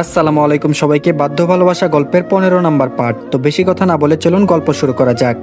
আসসালামু আলাইকুম সবাইকে বাধ্য ভালোবাসা গল্পের পনেরো নাম্বার পার্ট তো বেশি কথা না বলে চলুন গল্প শুরু করা যাক।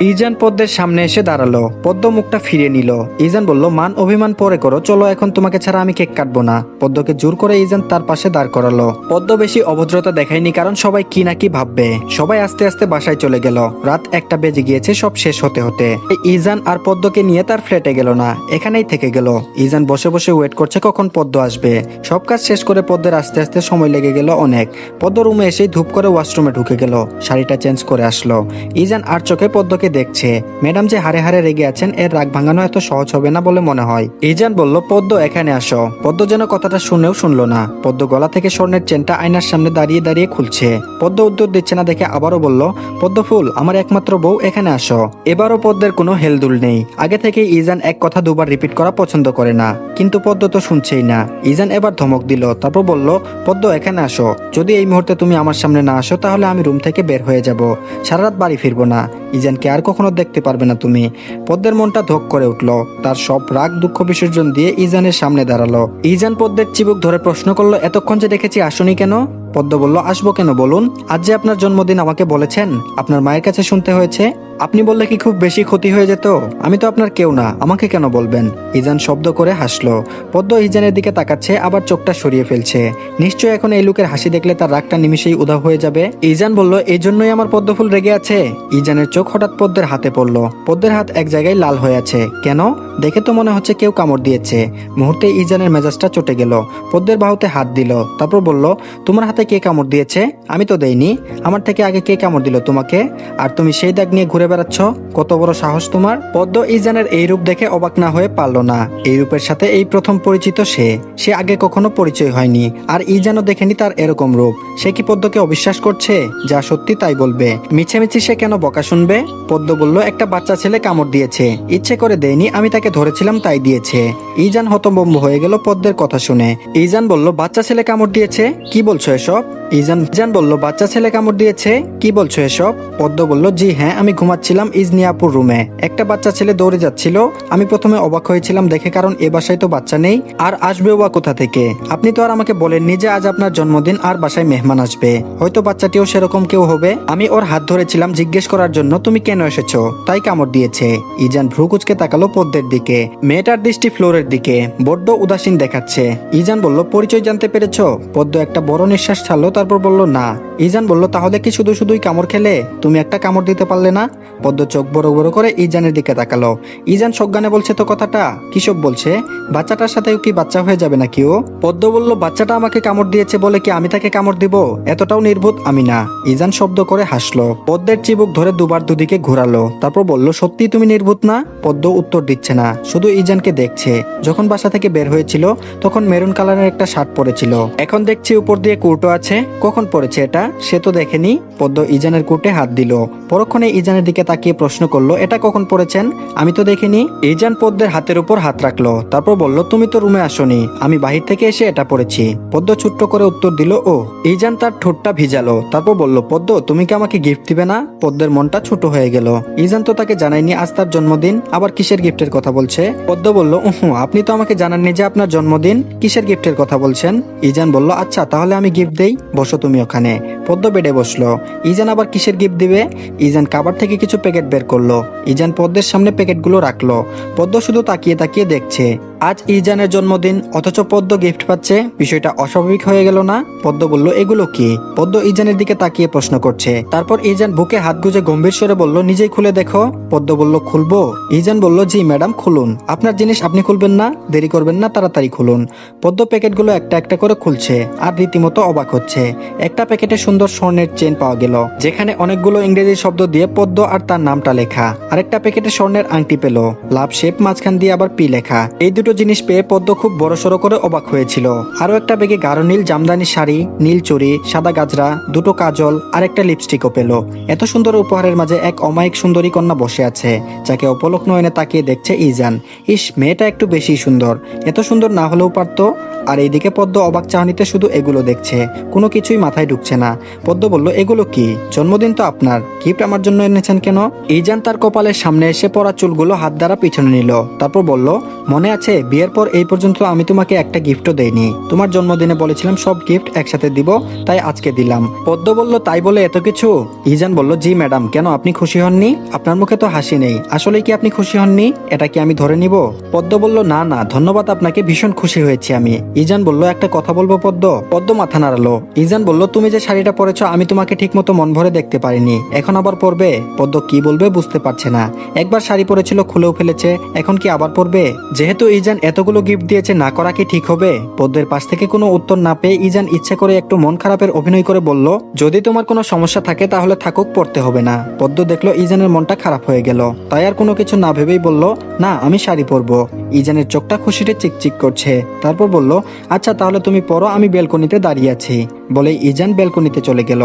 ইজান পদ্মের সামনে এসে দাঁড়াল। পদ্ম মুখটা ফিরিয়ে নিল। ইজান বলল, মান অভিমান পরে করো, চলো এখন তোমাকে ছাড়া আমি কেক কাটবো না। পদ্মকে জোর করে ইজান তার পাশে দাঁড় করালো। পদ্ম বেশি অভদ্রতা দেখায়নি, কারণ সবাই কি না কি ভাববে। সবাই আস্তে আস্তে বাসায় চলে গেল। রাত একটা বেজে গিয়েছে, সব শেষ হতে হতে। ইজান আর পদ্মকে নিয়ে তার ফ্ল্যাটে গেল না, এখানেই থেকে গেল। ইজান বসে বসে ওয়েট করছে কখন পদ্ম আসবে। সব কাজ শেষ করে পদ্মের আস্তে আস্তে সময় লেগে গেল অনেক। পদ্ম রুমে এসেই ধূপ করে ওয়াশরুমে ঢুকে গেল। শাড়িটা চেঞ্জ করে আসলো। ইজান আর চোখে পদ্মকে দেখছে। ম্যাডাম যে হারে হারে রেগে আছেন, এর রাগ ভাঙানো এত সহজ হবে না বলে মনে হয়। ইজান বলল, পদ্ম, এখানে আসো। পদ্ম যেন কথাটা শুনেও শুনলো না। পদ্ম গলা থেকে স্বর্ণের চেনটা আয়নার সামনে দাঁড়িয়ে দাঁড়িয়ে খুলছে। পদ্ম উত্তর দিচ্ছে না দেখে আবারও বলল, পদ্ম ফুল, আমার একমাত্র বউ, এখানে আসো। এবারও পদ্মের কোনো হেলদুল নেই। আগে থেকে ইজান এক কথা দুবার রিপিট করা পছন্দ করে না। কিন্তু পদ্ম তো শুনছেই না। ইজান এবার ধমক দিল, তারপর বলল, পদ্ম, এখানে আসো। যদি এই মুহূর্তে তুমি আমার সামনে না আসো, তাহলে আমি রুম থেকে বের হয়ে যাব। সারা রাত বাড়ি ফিরবো না। ইজানকে আর কখনো দেখতে পারবে না তুমি। পদ্মের মনটা ধোক করে উঠল। তার সব রাগ, দুঃখ, বিসর্জন দিয়ে ইজানের সামনে দাঁড়াল। ইজান পদ্মের চিবুক ধরে প্রশ্ন করল, এতক্ষণ যে দেখেছি, আসনি কেন? পদ্ম বলল, আসব কেন বলুন? আজ যে আপনার জন্মদিন আমাকে বলেছেন, আপনার মায়ের কাছে শুনতে হয়েছে। আপনি বললে কি খুব বেশি ক্ষতি হয়ে যেত? আমি তো আপনার কেউ না, আমাকে কেন বলবেন? ইজান শব্দ করে হাসলো। পদ্ম ইজানের দিকে তাকাচ্ছে, আবার চোখটা সরিয়ে ফেলছে। নিশ্চয়ই এখন এই লোকের হাসি দেখলে তার রাগটা নিমিশেই উধাও হয়ে যাবে। ইজান বলল এই জন্যই আমার পদ্মফুল রেগে আছে। ইজানের চোখ হঠাৎ পদ্মের হাতে পড়ল। পদ্মের হাত এক জায়গায় লাল হয়ে আছে। কেন? দেখে তো মনে হচ্ছে কেউ কামড় দিয়েছে। মুহূর্তে ইজানের মেজাজটা চটে গেল। পদ্মের বাহুতে হাত দিল, তারপর বলল, তোমার হাতে কে কামড় দিয়েছে? আমি তো দেইনি। আমার থেকে আগে কে কামড় দিল তোমাকে? আর তুমি সেই দাগ নিয়ে ঘুরে বেড়াচ্ছ? কত বড় সাহস তোমার? পদ্ম ইজানের এই রূপ দেখে অবাক না হয়ে পারল না। এই রূপের সাথে এই প্রথম পরিচিত সে। সে আগে কখনো পরিচয় হয়নি। আর ইজানও দেখেনি তার এরকম রূপ। সে কি পদ্মকে অবিশ্বাস করছে? যা সত্যি তাই বলবে। মিছেমিছি সে কেন বকা শুনবে? পদ্ম বলল, একটা বাচ্চা ছেলে কামড় দিয়েছে। ইচ্ছে করে দেয়নি আমি তাকে ধরেছিলাম তাই দিয়েছে। ইজান হতবম্ব হয়ে গেল পদ্মের কথা শুনে। ইজান বলল, বাচ্চা ছেলে কামড় দিয়েছে? কি বলছো এসব? 샵 ইজান ইজান বলল, বাচ্চা ছেলে কামড় দিয়েছে? কি বলছো এসব? পদ্ম বলল, জি হ্যাঁ আমি ঘুমাচ্ছিলাম ইজনিয়াপুর রুমে। একটা বাচ্চা ছেলে দৌড়ে যাচ্ছিল। আমি প্রথমে অবাক হয়েছিলাম দেখে, কারণ এ বাসায় তো বাচ্চা নেই। আর আসবেও বা কোথা থেকে? আপনি তো আর আমাকে বলেননি যে আজ আপনার জন্মদিন আর বাসায় মেহমান আসবে। হয়তো বাচ্চাটিও সেরকম কেউ হবে। আমি ওর হাত ধরেছিলাম জিজ্ঞেস করার জন্য, তুমি কেন এসেছ? তাই কামড় দিয়েছে। ইজান ভ্রু কুচকে তাকালো পদ্মের দিকে। মেয়েটার দৃষ্টি ফ্লোরের দিকে। বড্ড উদাসীন দেখাচ্ছে। ইজান বলল, পরিচয় জানতে পেরেছ? পদ্ম একটা বড় নিঃশ্বাস ছাড়লো তারপর বলল না। ইজান বলল, তাহলে কি শুধু শুধুই কামড় খেলে? তুমি একটা কামড় দিতে পারলে না? পদ্ম চোখ বড় বড় করে ইজানের দিকে তাকালো। ইজান সজ্ঞানে বলছে, তো কথাটা? কিসব বলছে? বাচ্চাটার সাথেও কি বাচ্চা হয়ে যাবে নাকি ও? পদ্ম বলল, বাচ্চাটা আমাকে কামড় দিয়েছে বলে কি আমি তাকে কামড় দিব? এতটাও নির্বোধ আমি না। ইজান শব্দ করে হাসলো। পদ্মের চিবুক ধরে দুবার দুদিকে ঘোরালো। তারপর বলল সত্যি তুমি নির্বোধ না? পদ্ম উত্তর দিচ্ছে না। শুধু ইজানকে দেখছে। যখন বাসা থেকে বের হয়েছিল, তখন মেরুন কালারের একটা শার্ট পরেছিল। এখন দেখছি উপর দিয়ে কুর্টো আছে। কখন পরেছে এটা? সে তো দেখেনি। পদ্ম ইজানের কুটে হাত দিল। পরক্ষণে ইজানের দিকে তাকিয়ে প্রশ্ন করল, এটা কখন পড়েছেন? আমি তো দেখিনি। ইজান পদ্মের হাতের উপর হাত রাখল, তারপর বলল, তুমি তো রুমে আসনি, আমি বাহির থেকে এসে এটা পড়েছি। পদ্ম ছোট্ট করে উত্তর দিল, ও। ইজান তার ঠোঁটটা ভিজালো, তারপর বলল, পদ্ম, তুমি কি আমাকে গিফট দিবে না? পদ্মের মনটা ছোট হয়ে গেল। ইজান তো তাকে জানায়নি আজ তার জন্মদিন, আবার কিসের গিফটের কথা বলছে? পদ্ম বলল, উহু, আপনি তো আমাকে জানাননি যে আপনার জন্মদিন, কিসের গিফটের কথা বলছেন? ইজান বলল আচ্ছা তাহলে আমি গিফট দেই, বসো তুমি ওখানে। পদ্ম বেডে বসল। ইজান আবার কিসের গিফট দিবে? ইজান কাবার থেকে কিছু প্যাকেট বের করল। ইজান পদ্মের সামনে প্যাকেটগুলো রাখল। পদ্ম শুধু তাকিয়ে তাকিয়ে দেখছে। আজ ইজানের জন্মদিন, অথচ পদ্ম গিফট পাচ্ছে। বিষয়টা অস্বাভাবিক হয়ে গেল না? পদ্ম বলল, এগুলো কি? পদ্ম ইজানের দিকে তাকিয়ে প্রশ্ন করছে। তারপর ইজান বুকে হাত গুজে গম্ভীর স্বরে বলল, নিজেই খুলে দেখো। পদ্ম বলল, খুলবো? ইজান বলল, জি ম্যাডাম, খুলুন। আপনার জিনিস আপনি খুলবেন না, দেরি করবেন না, তাড়াতাড়ি খুলুন। পদ্ম প্যাকেটগুলো একটা একটা করে খুলছে, আর রীতিমতো অবাক হচ্ছে। একটা প্যাকেটে সুন্দর স্বর্ণের চেন পাওয়া গেল, যেখানে অনেকগুলো ইংরেজি শব্দ দিয়ে পদ্ম আর তার নামটা লেখা। আরেকটা প্যাকেটে স্বর্ণের আংটি পেল, লাভ শেপ মাঝখান দিয়ে আবার পি লেখা। এই দুটো জিনিস পেয়ে পদ্ম খুব বড়সড় করে অবাক হয়েছিল। আরও একটা ব্যাগে গাঢ় নীল জামদানি শাড়ি, নীল চুড়ি, সাদা গাজরা, দুটো কাজল আর একটা লিপস্টিকও পেল। এত সুন্দর উপহারের মাঝে এক অমায়িক সুন্দরী কন্যা বসে আছে, যাকে অপলক নয়নে তাকিয়ে দেখছে ইজান। ইস, মেয়েটা একটু বেশি সুন্দর। এত সুন্দর না হলেও পারতো। আর এইদিকে পদ্ম অবাক চাহনিতে শুধু এগুলো দেখছে। কোনো কিছুই মাথায় ঢুকছে না। পদ্ম বলল, এগুলো কি? জন্মদিন তো আপনার। গিফট আমার জন্য এনেছেন কেন? ইজান তার কপালের সামনে এসে পড়া চুলগুলো হাত দ্বারা পিছনে নিল। তারপর বলল, মনে আছে বিয়ের পর এই পর্যন্ত আমি তোমাকে একটা গিফটও দেইনি। তোমার জন্মদিনে বলেছিলাম সব গিফট একসাথে দিব, তাই আজকে দিলাম। পদ্ম বলল, তাই বলে এত কিছু? ইজান বলল, জি ম্যাডাম, কেন আপনি খুশি হননি? আপনার মুখে তো হাসি নেই। আসলে কি আপনি খুশি হননি? এটা কি আমি ধরে নিব? পদ্ম বলল, না না, ধন্যবাদ, আপনাকে ভীষণ খুশি হয়েছি আমি। ইজান বলল, একটা কথা বলব পদ্ম? পদ্ম মাথা নাড়ালো। ইজান বলল, তুমি যে শাড়িটা পরেছো, আমি তোমাকে ঠিক মতো মন ভরে দেখতে পারিনি। এখন আবার পরবে? পদ্ম কি বলবে বুঝতে পারছে না। একবার শাড়ি পরেছিল, খুলেও ফেলেছে, এখন কি আবার পরবে? যেহেতু ইজান এতগুলো গিফট দিয়েছে, না করা কি ঠিক হবে? পদ্মের পাশ থেকে কোনো উত্তর না পেয়ে ইজান ইচ্ছে করে একটু মন খারাপের অভিনয় করে বলল, যদি তোমার কোনো সমস্যা থাকে তাহলে থাকুক, পড়তে হবে না। পদ্ম দেখল ইজানের মনটা খারাপ হয়ে গেল। তাই আর কোনো কিছু না ভেবেই বলল, না, আমি শাড়ি পরবো। ইজানের চোখটা খুশিতে চিকচিক করছে। তারপর বলল আচ্ছা তাহলে তুমি পরো আমি বেলকনিতে দাঁড়িয়ে আছি। বলে ইজান বেলকনিতে চলে গেল।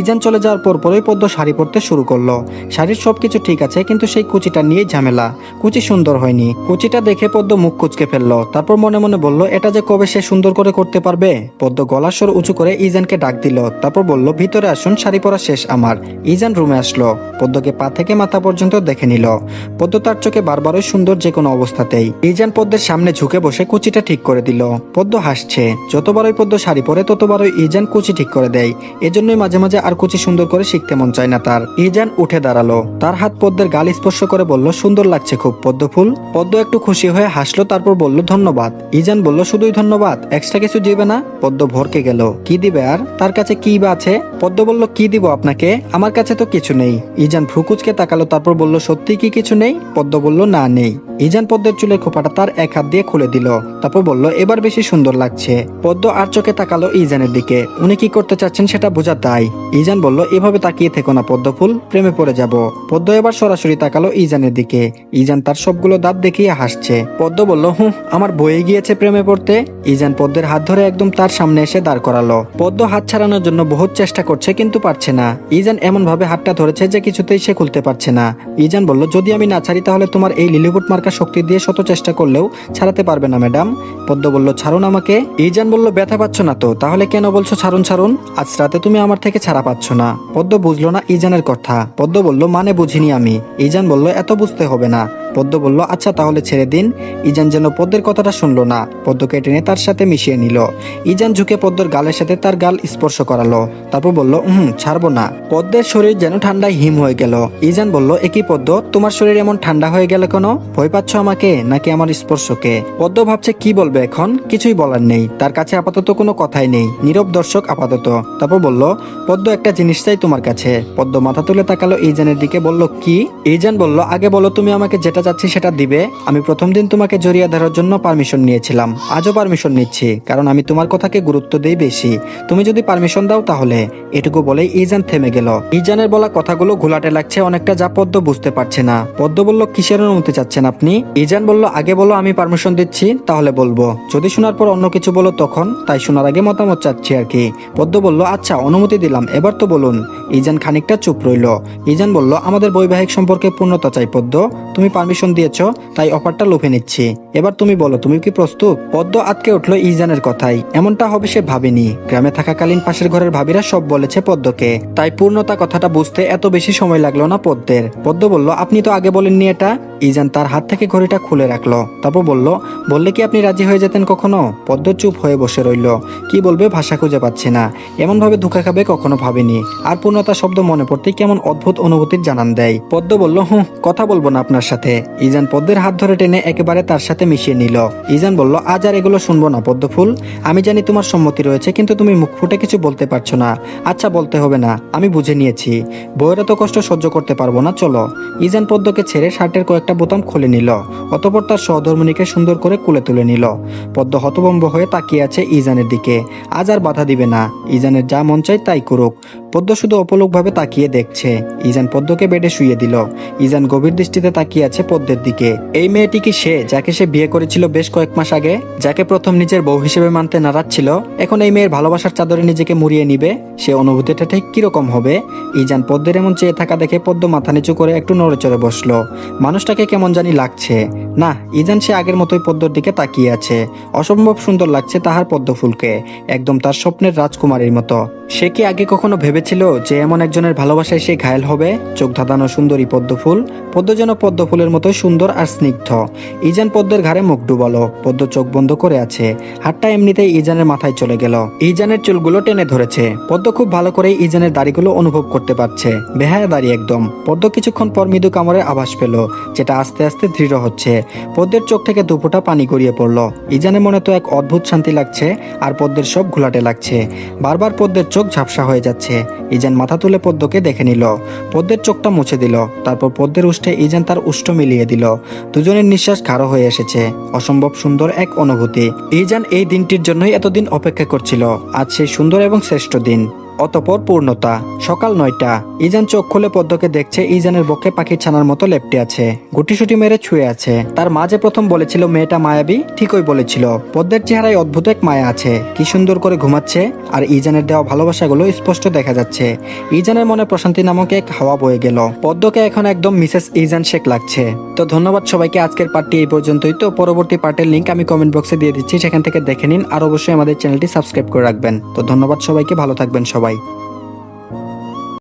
ইজান চলে যাওয়ার পর পরই পদ্ম শাড়ি পরতে শুরু করল। শাড়ির সবকিছু ঠিক আছে, কিন্তু সেই কুচিটা নিয়ে ঝামেলা। কুচি সুন্দর হয়নি। কুচিটা দেখে পদ্ম মুখ কুচকে ফেলল। তারপর মনে মনে বলল, এটা যে কবে সে সুন্দর করে করতে পারবে? পদ্ম গলার স্বর উঁচু করে ইজানকে ডাক দিল। তারপর বলল, ভিতরে আসুন, শাড়ি পরা শেষ আমার। ইজান রুমে আসলো। পদ্মকে পা থেকে মাথা পর্যন্ত দেখে নিল। পদ্ম তার চোখে বারবারই সুন্দর যে কোনো অবস্থাতেই। ইজান পদ্মের সামনে ঝুঁকে বসে কুচিটা ঠিক করে দিল। পদ্ম হাসছে, যতবারই পদ্ম শাড়ি পরে, ততবারই ইজান কুচি ঠিক করে দেয়। এজন্যই মাঝে মাঝে আর কুচি সুন্দর করে শিখতে মন চায় না তার। ইজান উঠে দাঁড়াল। তার হাত পদ্মের গাল স্পর্শ করে বলল, সুন্দর লাগছে খুব পদ্ম ফুল পদ্ম একটু খুশি হয়ে হাসলো তারপর বলল, ধন্যবাদ। ইজান বলল, শুধুই ধন্যবাদ এক্সট্রা কিছু দিবে না? পদ্ম ভরকে গেল। কি দিবে আর? তার কাছে কি বা আছে? পদ্ম বলল, কি দিব আপনাকে? আমার কাছে তো কিছু নেই। ইজান ভ্রুকুচকে তাকালো, তারপর বলল সত্যি কি কিছু নেই? পদ্ম বলল, না, নেই। ইজান পদ্মের চুলের খোপাটা তার এক হাত দিয়ে খুলে দিল। তারপর বলল, এবার বেশি সুন্দর লাগছে। পদ্ম আর চোখে তাকালো ইজানের দিকে। উনি কি করতে চাচ্ছেন সেটা বোঝা তাই। ইজান বলল, এভাবে তাকিয়ে থেকো না পদ্ম ফুল, প্রেমে পড়ে যাব। পদ্ম এবার সরাসরি তাকালো ইজানের দিকে। ইজান তার সবগুলো দাঁত দেখিয়ে হাসছে। পদ্ম বলল হুঁ আমার বয়ে গিয়েছে প্রেমে পড়তে। ইজান পদ্মের হাত ধরে একদম তার সামনে এসে দাঁড় করালো। পদ্ম হাত ছাড়ানোর জন্য বহুত চেষ্টা করছে, কিন্তু পারছে না। ইজান এমন ভাবে হাতটা ধরেছে যে কিছুতেই সে খুলতে পারছে না। ইজান বলল, যদি আমি না ছাড়ি, তাহলে তোমার এই লিলিপুট মার্কা শক্তি দিয়ে শত চেষ্টা করলেও ছাড়াতে পারবে না, ম্যাডাম। পদ্ম বলল, ছাড়ুন আমাকে? ইজান বলল, ব্যথা পাচ্ছ না তো, তাহলে কেন বলছো ছাড়ুন ছাড়ুন? আজ রাতে তুমি আমার থেকে ছাড়া পাচ্ছ না। পদ্ম বুঝলো না ইজানের কথা। পদ্ম বলল মানে বুঝিনি আমি। ইজান বলল, এত বুঝতে হবে না। পদ্ম বলল আচ্ছা তাহলে ছেড়ে দিন। ইজান যেন পদ্মের কথাটা শুনলো না। পদ্মকে টেনে তার সাথে মিশিয়ে নিল। ইজান ঝুঁকে পদ্মর গালের সাথে তার গাল স্পর্শ করালো। তারপর বলল হুম ছাড়বো না। পদ্মের শরীর যেন ঠান্ডায় হিম হয়ে গেল। ইজান বলল একই পদ্ম, তোমার শরীর এমন ঠান্ডা হয়ে গেল কেন? ভয় পাচ্ছ আমাকে, নাকি আমার স্পর্শকে? পদ্ম ভাবছে, কি বলবে এখন? কিছুই বলার নেই। তার কাছে আপাতত কোনো কথাই নেই। নীরব দর্শক আপাতত। তারপর বলল, পদ্ম, একটা জিনিস চাই তোমার কাছে। পদ্ম মাথা তুলে তাকালো ইজানের দিকে, বলল, কি? ইজান বলল, আগে বলো তুমি আমাকে যেটা চাচ্ছি সেটা দিবে। আমি প্রথম দিন তোমাকে জড়িয়ে ধরার জন্য পারমিশন নিয়েছিলাম। আজও পারমিশন নিচ্ছি, কারণ আমি তোমার কথাকে গুরুত্ব দেই বেশি। তুমি যদি পারমিশন দাও তাহলে, এটুকু বলে ইজান থেমে গেল। ইজানের বলা কথাগুলো ঘোলাটে লাগছে, অনেকটা যা পদ্ম বুঝতে পারছে না। পদ্ম বলল, কিসের অনুমতি চাচ্ছেন আপনি? ইজান বলল, আগে বলো, আমি পারমিশন দিচ্ছি, তাহলে বলব। যদি শোনার পর অন্য কিছু বলো তখন, তাই শোনার আগে মতামত চাচ্ছি আর কি। পদ্ম বলল আচ্ছা অনুমতি দিলাম, এবার তো বলুন। ইজান খানিকটা চুপ রইল। ইজান বলল, আমাদের বৈবাহিক সম্পর্কে পূর্ণতা চাই পদ্ম। তুমি পারমিশন দিয়েছ, তাই অফারটা লুফে নিচ্ছি। এবার তুমি বলো, তুমি কি প্রস্তুত? পদ্ম আটকে উঠল ইজানের কথাই এমনটা হবে সে ভাবেনি। গ্রামে থাকাকালীন পাশের ঘরের ভাবিরা সব বলেছে পদ্মকে। তাই পূর্ণতা কথাটা বুঝতে এত বেশি সময় লাগল না পদ্মের। পদ্ম বলল, আপনি তো আগে বলেননি এটা? ইজান তার হাত থেকে ঘড়িটা খুলে রাখল। তারপর বলল, বললে কি আপনি রাজি হয়ে যেতেন কখনো? পদ্ম চুপ হয়ে বসে রইল। কি বলবে ভাষা খুঁজে পাচ্ছে না। এমন ভাবে ধোকা খাবে কখনো ভাবেনি। আর পূর্ণতা শব্দ মনে পড়তে কেমন অদ্ভুত অনুভূতির জানান দেয়। পদ্ম বলল হুঁ কথা বলব না আপনার সাথে। ইজান পদ্মের হাত ধরে টেনে একেবারে তার সাথে মিশিয়ে নিল। ইজান বলল, আজ আর এগুলো শুনব না পদ্মফুল আমি জানি তোমার সম্মতি রয়েছে, কিন্তু তুমি মুখ ফুটে কিছু বলতে পারছ না। আচ্ছা বলতে হবে না, আমি বুঝে নিয়েছি। বউয়ের তো কষ্ট সহ্য করতে পারব না, চলো। ইজান পদ্মকে ছেড়ে শার্টের কয়েকটা বোতাম খুলে নিল। অতপর তার সহধর্মিনীকে সুন্দর করে কুলে তুলে নিল। পদ্ম হতভম্ব হয়ে তাকিয়ে আছে ইজানের দিকে। আজ আর বাধা দিবে না, ইজানের যা মন চায় তাই করুক। পদ্ম শুধু অপলোকভাবে তাকিয়ে দেখছে। ইজান পদ্মকে বেডে শুয়ে দিল। ইজান গভীর দৃষ্টিতে তাকিয়ে আছে পদ্মের দিকে। এই মেয়েটি কি সে যাকে সে বিয়ে করেছিল বেশ কয়েক মাস আগে? যাকে প্রথম নিজের বউ হিসেবে মানতে নারাজ ছিল? এখন এই মেয়ের ভালোবাসার চাদরে নিজেকে মুড়িয়ে নিবে? সে অনুভূতিটা ঠিক কীরকম হবে? ইজান পদ্মের এমন চেয়ে থাকা দেখে পদ্ম মাথা নিচু করে একটু নড়েচড়ে বসল। মানুষটাকে কেমন জানি লাগছে। না, ইজান সে আগের মতোই পদ্মর দিকে তাকিয়ে আছে। অসম্ভব সুন্দর লাগছে তাহার পদ্ম ফুলকে একদম তার স্বপ্নের রাজকুমারীর মতো। সে কি আগে কখনো ভেবেছিল যে এমন একজনের ভালোবাসায় সে ঘায়েল হবে? চোখ ধাঁধানো সুন্দরী পদ্মফুল। পদ্ম যেন পদ্ম ফুলের মতো সুন্দর আর স্নিগ্ধ। ইজান পদ্মের ঘাড়ে মুখ ডুবালো। পদ্ম চোখ বন্ধ করে আছে। হাতটা এমনিতেই ইজানের মাথায় চলে গেল। ইজানের চুলগুলো টেনে ধরেছে। পদ্ম খুব ভালো করে ইজানের দাড়িগুলো অনুভব করতে পারছে। বেহায়া দাড়ি একদম। পদ্ম কিছুক্ষণ পর মৃদু কামড়ের আভাস পেল, যেটা আস্তে আস্তে দৃঢ় হচ্ছে। পদ্মের চোখ থেকে দুপোটা পানি গড়িয়ে পড়ল। ইজানের মনে তো এক অদ্ভুত শান্তি লাগছে, আর পদ্মের সব ঘোলাটে লাগছে। বারবার পদ্মের চোখ ঝাপসা হয়ে যাচ্ছে। ইজান মাথা তুলে পদ্মকে দেখে নিল। পদ্মের চোখটা মুছে দিল। তারপর পদ্মের উষ্ঠে ইজান তার উষ্ঠ মিলিয়ে দিল। দুজনের নিঃশ্বাস গাঢ় হয়ে এসেছে। অসম্ভব সুন্দর এক অনুভূতি। ইজান এই দিনটির জন্যই এতদিন অপেক্ষা করছিল। আজ সেই সুন্দর এবং শ্রেষ্ঠ দিন। অতপর পূর্ণতা। সকাল নয়টা। ইজান চোখ খুলে পদ্মকে দেখছে, ইজানের বক্ষে পাখির ছানার মতো লেপটে আছে। গুটিসুটি মেরে ছুঁয়ে আছে। তার মা যে প্রথম বলেছিল, মেয়েটা মায়াবী ঠিকই বলেছিল। পদ্মের চেহারায় অদ্ভুত এক মায়া আছে। কি সুন্দর করে ঘুমাচ্ছে, আর ইজানের দেওয়া ভালোবাসাগুলো স্পষ্ট দেখা যাচ্ছে। ইজানের মনে প্রশান্তি নামক এক হাওয়া বয়ে গেল। পদ্মকে এখন একদম মিসেস ইজান শেখ লাগছে। তো ধন্যবাদ সবাইকে, আজকের পার্টি এই পর্যন্তই। তো পরবর্তী পার্টের লিঙ্ক আমি কমেন্ট বক্সে দিয়ে দিচ্ছি, সেখান থেকে দেখে নিন, আর অবশ্যই আমাদের চ্যানেলটি সাবস্ক্রাইব করে রাখবেন। তো ধন্যবাদ সবাইকে, ভালো থাকবেন সবাই